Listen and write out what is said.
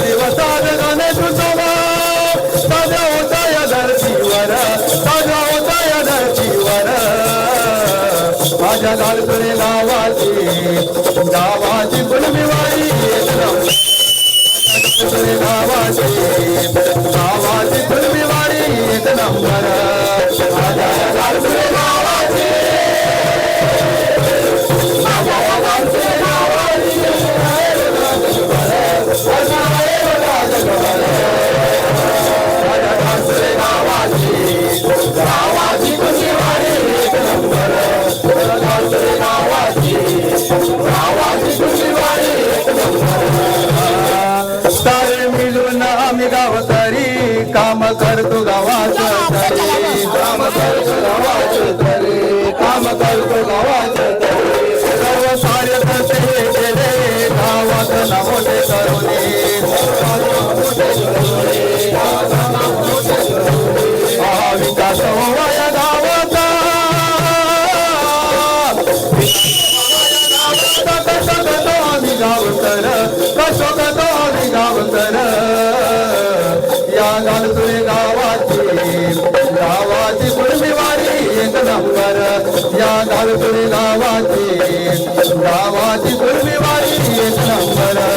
दिवसात गणेश उत्सव धन्य ताज्या होता या धरतीवर ताज्या माझ्या लालपुरे गावाची गावाची कुलमिवारी एकदम सारे मिळून आम्ही गावकरी काम करतो गावाचं तरी. काम करतो गावाचं तरी काम करतो गावाचं तरी. सर्व सारे करते हे केले गावात ना मोठे करुणे एक या गालतुरे गावाची गावाची पूर्वी कुळमिवारी एक नंबर.